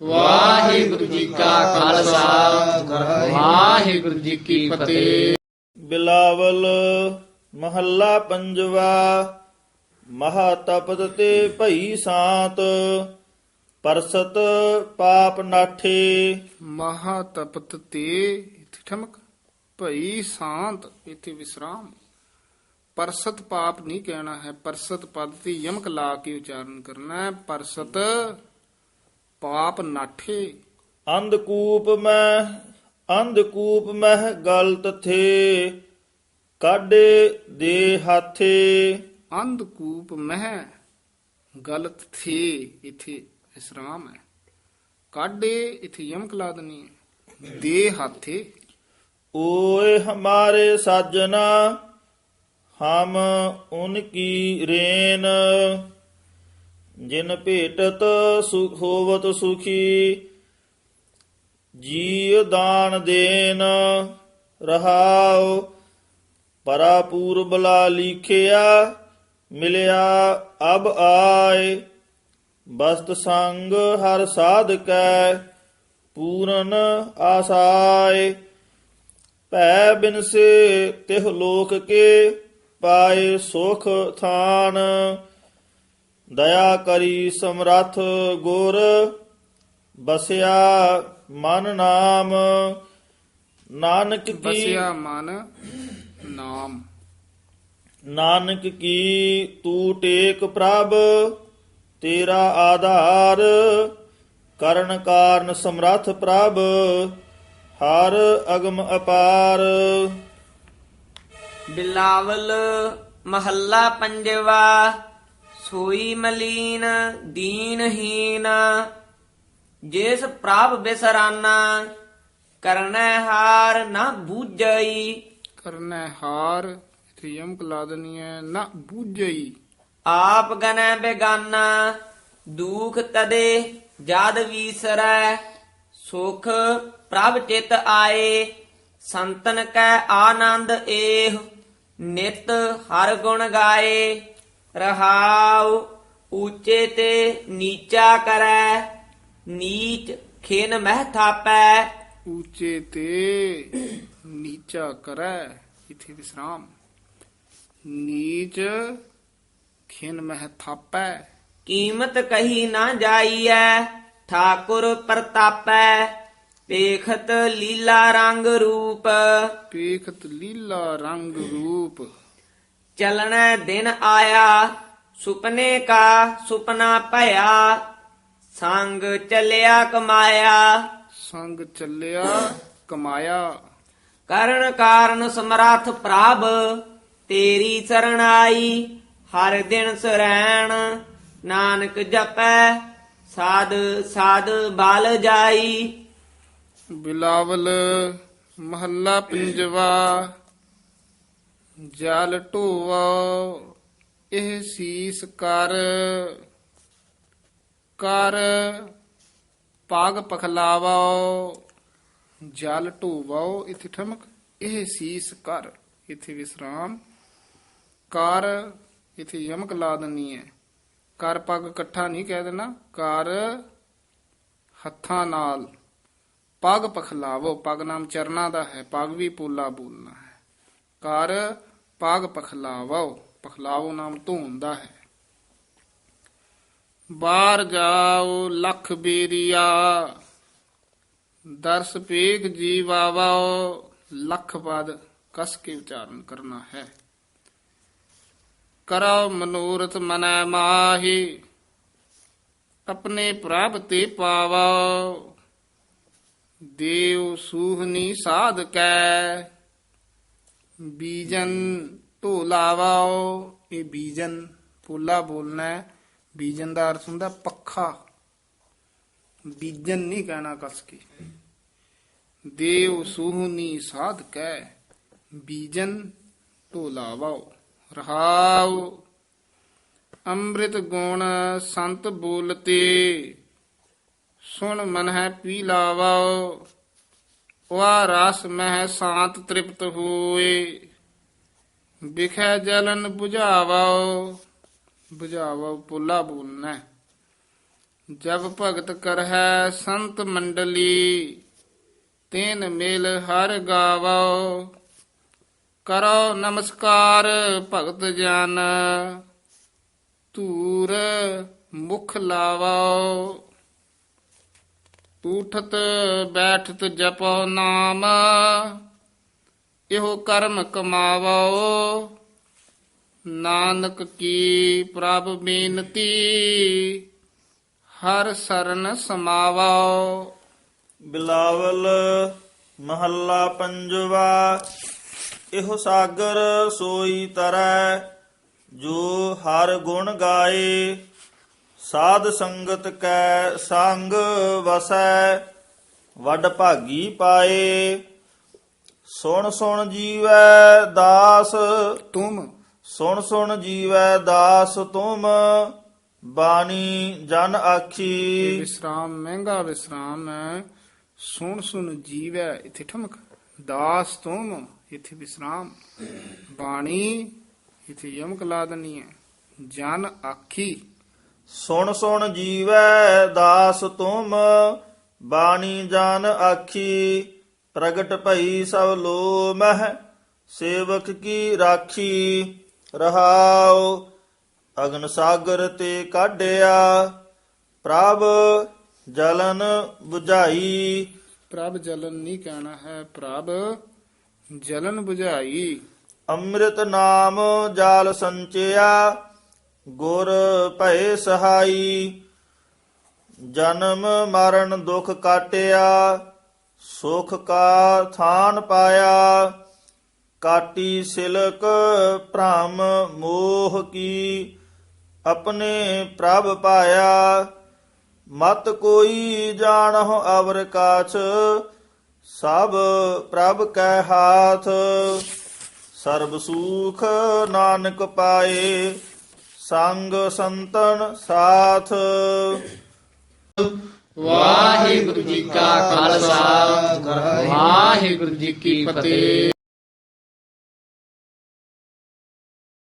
ਵਾਹਿਗੁਰੂ ਜੀ ਕਾ ਖਾਲਸਾ। ਵਾਹਿਗੁਰੂ ਜੀ ਕੀ ਫਤਿਹ। ਬਿਲਾਵਲ ਮਹੱਲਾ ਪੰਜਵਾ ਮਹਾ ਤਪਤ ਤੇ ਭਈ ਸਾਤ ਪਰਸਤ ਪਾਪ ਨਾਠੇ। ਮਹਾ ਤਪਤ ਤੇ ਇੱਥੇ ਠਮਕ ਭਈ ਸ਼ਾਂਤ ਇੱਥੇ ਵਿਸਰਾਮ। ਪਰਸਤ ਪਾਪ ਨਹੀਂ ਕਹਿਣਾ ਹੈ ਪਰਸਤ ਪਦ ਤੇ ਯਮਕ ਲਾ ਕੇ ਉਚਾਰਨ ਕਰਨਾ ਹੈ। ਪਰਸਤ ਪਾਪ ਨਾਠੇ। ਅੰਧਕੂਪ ਮੈਂ ਅੰਧਕੂਪ ਮਹਿ ਗਲਤ ਥੇ। ਕਾਢੇ ਦੇ ਹਾਥੇ। ਅੰਧਕੂਪ ਮਹਿ ਗਲਤ ਥੀ। ਇੱਥੇ ਵਿਸਰਾਮ ਹੈ। ਕਾਢੇ ਇੱਥੇ ਯਮਕ ਲਾ ਦਨੀ ਦੇ ਹਾਥੇ। ਓਏ ਹਮਾਰੇ ਸਾਜਨਾ ਹਮ ਉਨਕੀ ਰੇਨ। ਜਿਨ ਭੇਟਤ ਸੁਖ ਹੋਵਤ ਸੁਖੀ ਜੀ ਦਾਨ ਦੇਨ ਰਹਾਉ ਪਰਾਪੂਰ ਲਿਖਿਆ, ਮਿਲਿਆ ਅਬ ਆਏ। ਬਸਤ ਸੰਗ ਹਰ ਸਾਧਕੈ ਪੂਰਨ ਆਸਾਏ। ਭੈ ਬਿਨਸੇ ਤਿਹ ਲੋਕ ਕੇ, ਪਾਏ ਸੁਖ ਥਾਨ। ਦਇਆ ਕਰੀ ਸਮਰੱਥ ਗੁਰ ਬਸਿਆ ਮਨ ਨਾਮ। ਨਾਨਕ ਕੀ ਬਸਿਆ ਮਨ ਨਾਮ। ਨਾਨਕ ਕੀ ਤੂ ਟੇਕ ਪ੍ਰਭ ਤੇਰਾ ਆਧਾਰ। ਕਰਨ ਕਾਰਨ ਸਮਰੱਥ ਪ੍ਰਭ ਹਰ ਅਗਮ ਅਪਾਰ। ਬਿਲਾਵਲ ਮਹੱਲਾ ਪੰਜਵਾ ਸੋਈ ਮਲੀਨ ਦੀਨਹੀਨ ਜਿਸ ਪ੍ਰਭ ਬਿਸਰਾਨਾ ਕਰਨੈ ਹਾਰ ਨਾ ਬੂਝਈ। ਕਰਨਾ ਹਾਰ ਇੱਥੇ ਯਮਕ ਲਾ ਦਨੀ ਹੈ ਨਾ ਬੂਝਈ। ਆਪ ਗਨੈ ਬੇਗਾਨਾ ਦੁਖ ਤਦੇ ਜਦ ਵੀਸਰੈ ਸੁਖ ਪ੍ਰਭ ਚਿਤ ਆਏ ਸੰਤਨ ਕੈ ਆਨੰਦ ਏਹ ਨਿਤ ਹਰ ਗੁਣ ਗਾਏ। ਰਹਾਉ ਉੱਚੇ ਤੇ ਨੀਚਾ ਕਰੈ ਨੀਚ ਖਿਨ ਮਹਿ ਥਾਪੈ। ਉੱਚੇ ਤੇ ਨੀਚਾ ਕਰੈ ਇਥੇ ਵਿਸਰਾਮ। ਨੀਚ ਖਿਨ ਮਹਿ ਥਾਪੈ। ਕੀਮਤ ਕਹੀ ਨਾ ਜਾਈਐ ਠਾਕੁਰ ਪ੍ਰਤਾਪੈ। ਪੇਖਤ ਲੀਲਾ ਰੰਗ ਰੂਪ। ਪੇਖਤ ਲੀਲਾ ਰੰਗ ਰੂਪ। ਚਲਣੈ ਦਿਨ ਆਇਆ ਸੁਪਨੇ ਕਾ ਸੁਪਨਾ ਭਇਆ ਸੰਗ ਚੱਲਿਆ ਕਮਾਇਆ। ਸੰਗ ਚੱਲਿਆ ਕਮਾਇਆ। ਕਰਨ ਕਾਰਨ ਸਮਰੱਥ ਪ੍ਰਭ ਤੇਰੀ ਸਰਣਾਈ ਹਰ ਦਿਨ ਸਰੈਣ ਨਾਨਕ ਜਪੈ ਸਾਧ ਸਾਧ ਬਲ ਜਾਈ। ਬਿਲਾਵਲ ਮਹੱਲਾ ਪੰਜਵਾ ਜਲ ਢੋਵਾ ਇਹ ਸੀਸ ਕਰ ਕਰ ਪਾਗ ਪਖਲਾਵਾ ਜਲ ਢੋਵਾ ਇਥੇ ਠਮਕ, ਇਹ ਸੀਸ ਕਰ, ਇਥੇ ਵਿਸਰਾਮ, ਕਰ, ਇਥੇ ਯਮਕ ਲਾ ਦਨੀ ਹੈ ਕਰ ਪੱਗ ਇਕੱਠਾ ਨਹੀਂ ਕਹਿ ਦੇਣਾ, ਕਰ ਹੱਥਾਂ ਨਾਲ। ਪਗ ਪਖਲਾਵੋ, ਪਗ ਨਾਮ ਚਰਨਾ ਦਾ ਹੈ, ਪੱਗ ਵੀ ਪੋਲਾ ਬੋਲਣਾ ਹੈ। ਕਰ ਪਾਗ ਪਖਲਾਵੋ ਪਖਲਾਵੋ ਨਾਮ ਧੋਣ ਹੈ। ਬਾਹਰ ਜਾਓ, ਲਖ ਬੇਰੀਆ, ਦਰਸ ਪੇਗ ਜੀਵਾਵੋ, ਲਖ ਪਦ ਕਸ ਕੇ ਉਚਾਰਨ ਕਰਨਾ ਹੈ। ਕਰੋ ਮਨੋਰਥ ਮਨੈ ਮਾਹੀ, ਆਪਣੇ ਪ੍ਰਭ ਤੇ ਪਾਵੋ। ਦੇਵ ਸੂਹਨੀ ਸਾਧ ਕੈ ਬੀਜਨ ਢੋ ਲਾਵਾਓ, ਇਹ ਬੀਜਨ ਪੋਲਾ ਬੋਲਣਾ ਹੈ। ਬੀਜਨ ਦਾ ਅਰਥ ਹੁੰਦਾ ਪੱਖਾ। ਬੀਜਨ ਨਹੀਂ ਕਹਿਣਾ ਕਸ ਕੇ। ਦੇਵ ਸੂਹਨੀ ਸਾਧ ਕੈ ਬੀਜਨ ਢੋ ਲਾਵਾਓ। ਰਹਾਉ। ਅੰਮ੍ਰਿਤ ਗੁਣ ਸੰਤ ਬੋਲਤੇ। ਸੁਣ ਮਨ ਹੈ ਪੀ ਲਾਵਾਓ। ਵਾ ਰਸ ਮਹਿ ਸ਼ਾਂਤ ਤ੍ਰਿਪਤ ਹੋਏ। ਵਿਖੈ ਜਲਨ 부ਝਾਵਾਓ 부ਝਾਵਾਓ ਪੁੱਲਾ ਬੋਲਣਾ ਜਬ ਭਗਤ ਕਰਹਿ ਸੰਤ ਮੰਡਲੀ, ਤੈਨ ਮਿਲ ਹਰ ਗਾਵੋ ਕਰੋ ਨਮਸਕਾਰ ਭਗਤ ਜਨ, ਧੂਰ ਮੁਖ ਲਾਵਾਓ ਉਠਤ ਬੈਠਤ ਜਪੋ ਨਾਮ, ਇਹੋ ਕਰਮ ਕਮਾਵੋ। ਨਾਨਕ ਕੀ ਪ੍ਰਭ ਬੇਨਤੀ, ਹਰ ਸਰਨ ਸਮਾਵੋ। ਬਿਲਾਵਲ ਮਹੱਲਾ ਪੰਜਵਾ, ਇਹੋ ਸਾਗਰ ਸੋਈ ਤਰੈ, ਜੋ ਹਰ ਗੁਣ ਗਾਏ ਸਾਧ ਸੰਗਤ ਕੈ ਸੰਗ ਵਸੈ ਵੱਡ ਭਾਗੀ ਪਾਏ। ਸੁਣ ਸੁਣ ਜੀਵੈ ਦਾਸ ਤੁਮ। ਸੁਣ ਸੁਣ ਜੀਵੈ ਦਾਸ ਤੁਮ ਬਾਣੀ ਜਨ ਆਖੀ। ਵਿਸਰਾਮ ਮਹਿੰਗਾ ਵਿਸਰਾਮ ਸੁਣ ਸੁਣ ਜੀਵੈ ਇਥੇ ਠਮਕ। ਦਾਸ ਤੁਮ ਇਥੇ ਵਿਸਰਾਮ। ਬਾਣੀ ਇਥੇ ਯਮਕ ਲਾ ਦਨੀ ਹੈ। ਜਨ ਆਖੀ। ਸੁਣ ਸੁਣ ਜੀਵੈ ਦਾਸ ਤੁਮ ਬਾਣੀ ਜਾਨ ਆਖੀ ਪ੍ਰਗਟ ਭਈ ਸਭ ਲੋ ਮਹਿ ਸੇਵਕ ਕੀ ਰਾਖੀ? ਰਹਾਉ ਅਗਨ ਸਾਗਰ ਤੇ ਕਾਢਿਆ ਪ੍ਰਭ ਜਲਨ 부ਝਾਈ ਪ੍ਰਭ ਜਲਨ ਨਹੀਂ ਕਹਿਣਾ ਹੈ ਪ੍ਰਭ ਜਲਨ 부ਝਾਈ ਅੰਮ੍ਰਿਤ ਨਾਮ ਜਾਲ ਸੰਚਿਆ ਗੁਰ ਭਏ ਸਹਾਈ, ਜਨਮ ਮਰਨ ਦੁਖ ਕਾਟਿਆ, ਸੁਖ ਕਾ ਥਾਨ ਪਾਇਆ, ਕਾਟੀ ਸਿਲਕ ਭ੍ਰਮ ਮੋਹ ਕੀ, ਆਪਣੇ ਪ੍ਰਭ ਪਾਇਆ, ਮਤ ਕੋਈ ਜਾਣਹੁ ਅਵਰ ਕਾਛ, ਸਭ ਪ੍ਰਭ ਕੈ ਹਾਥ, ਸਰਬ ਸੁਖ ਨਾਨਕ ਪਾਏ। ਸੰਗ ਸੰਤਨ ਸਾਥ। ਵਾਹਿਗੁਰੂ ਜੀ ਕਾ ਖਾਲਸਾ ਵਾਹਿਗੁਰੂ ਜੀ ਕੀ ਫਤਿਹ।